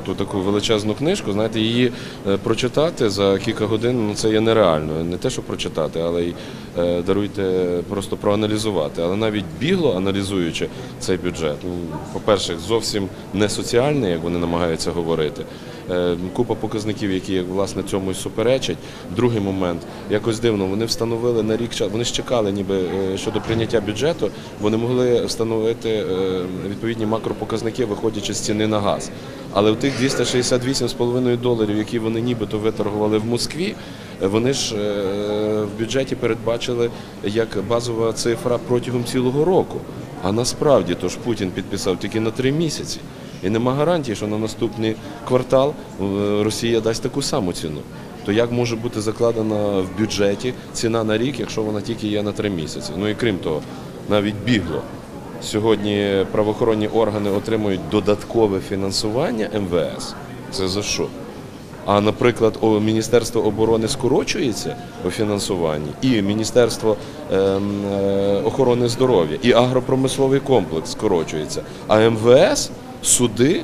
Ту таку величезну книжку, знаєте, її е, прочитати за кілька годин ну, це є нереально. Не те, що прочитати, але й е, даруйте просто проаналізувати. Але навіть бігло аналізуючи цей бюджет, ну, по-перше, зовсім не соціальний, як вони намагаються говорити. Е, Купа показників, які як, власне цьому й суперечать. Другий момент, якось дивно, вони встановили на рік. Вони ж чекали, ніби е, щодо прийняття бюджету, вони могли встановити е, відповідні макропоказники, виходячи з ціни на газ. Але в тих 268,5 доларів, які вони нібито виторгували в Москві, вони ж е, в бюджеті передбачили як базова цифра протягом цілого року. А насправді то ж Путін підписав тільки на три місяці. І нема гарантії, що на наступний квартал е, Росія дасть таку саму ціну. То як може бути закладена в бюджеті ціна на рік, якщо вона тільки є на три місяці? Ну і крім того, навіть бігло. Сьогодні правоохоронні органи отримують додаткове фінансування МВС. Це за що? А, наприклад, Міністерство оборони скорочується у фінансуванні, і Міністерство ем, е, охорони здоров'я, і агропромисловий комплекс скорочується. А МВС, суди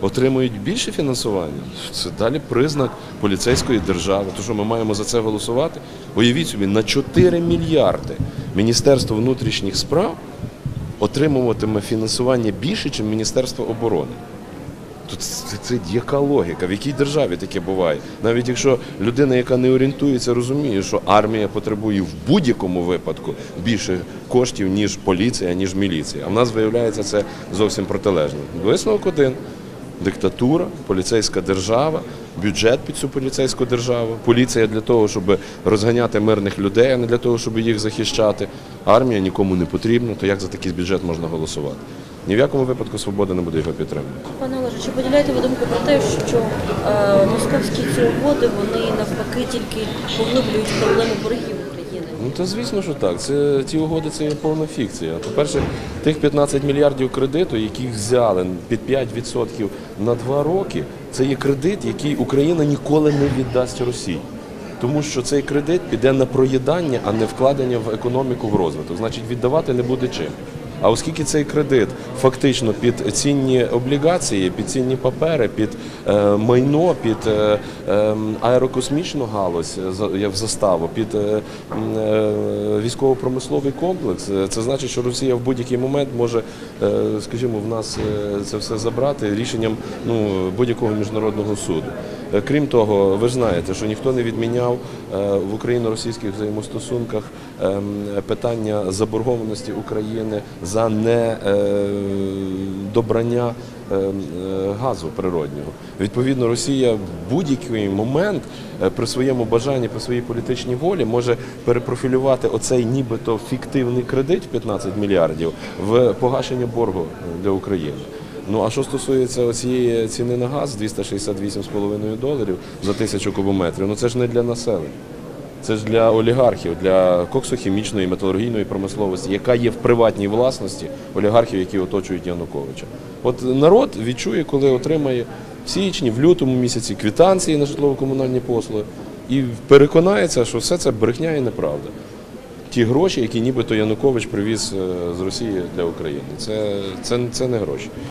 отримують більше фінансування. Це далі признак поліцейської держави. То що ми маємо за це голосувати? Уявіть собі, на 4 мільярди Міністерство внутрішніх справ отримуватиме фінансування більше, ніж Міністерство оборони. Тут це, це яка логіка? В якій державі таке буває? Навіть якщо людина, яка не орієнтується, розуміє, що армія потребує в будь-якому випадку більше коштів, ніж поліція, ніж міліція. А в нас виявляється це зовсім протилежно. Висновок один. Диктатура, поліцейська держава, бюджет під цю поліцейську державу, поліція для того, щоб розганяти мирних людей, а не для того, щоб їх захищати. Армія нікому не потрібна, то як за такий бюджет можна голосувати? Ні в якому випадку свобода не буде його підтримувати. Пане Олеже, чи поділяєте ви думку про те, що е, московські ці угоди вони навпаки тільки поглиблюють проблему боргів? Ну то звісно, що так. Це ті угоди це повна фікція. По-перше, тих 15 мільярдів кредиту, яких взяли під 5% на 2 роки, це є кредит, який Україна ніколи не віддасть Росії. Тому що цей кредит піде на проїдання, а не вкладення в економіку в розвиток. Значить, віддавати не буде чим. А оскільки цей кредит фактично під цінні облігації, під цінні папери, під е, майно, під е, е, аерокосмічну галузь е, в заставу, під е, е, військово-промисловий комплекс, е, це значить, що Росія в будь-який момент може, е, скажімо, в нас е, це все забрати рішенням ну, будь-якого міжнародного суду. Е, Крім того, ви знаєте, що ніхто не відміняв е, в україно-російських взаємостосунках ем, питання заборгованості України за недобрання газу природнього. Відповідно, Росія в будь-який момент е, при своєму бажанні, при своїй політичній волі може перепрофілювати оцей нібито фіктивний кредит в 15 мільярдів в погашення боргу для України. Ну а що стосується цієї ціни на газ 268,5 доларів за тисячу кубометрів, ну це ж не для населення. Це ж для олігархів, для коксохімічної металургійної промисловості, яка є в приватній власності олігархів, які оточують Януковича. От народ відчує, коли отримає в січні, в лютому місяці квитанції на житлово-комунальні послуги, і переконається, що все це брехня і неправда. Ті гроші, які нібито Янукович привіз е, з Росії для України, це, це, це не гроші.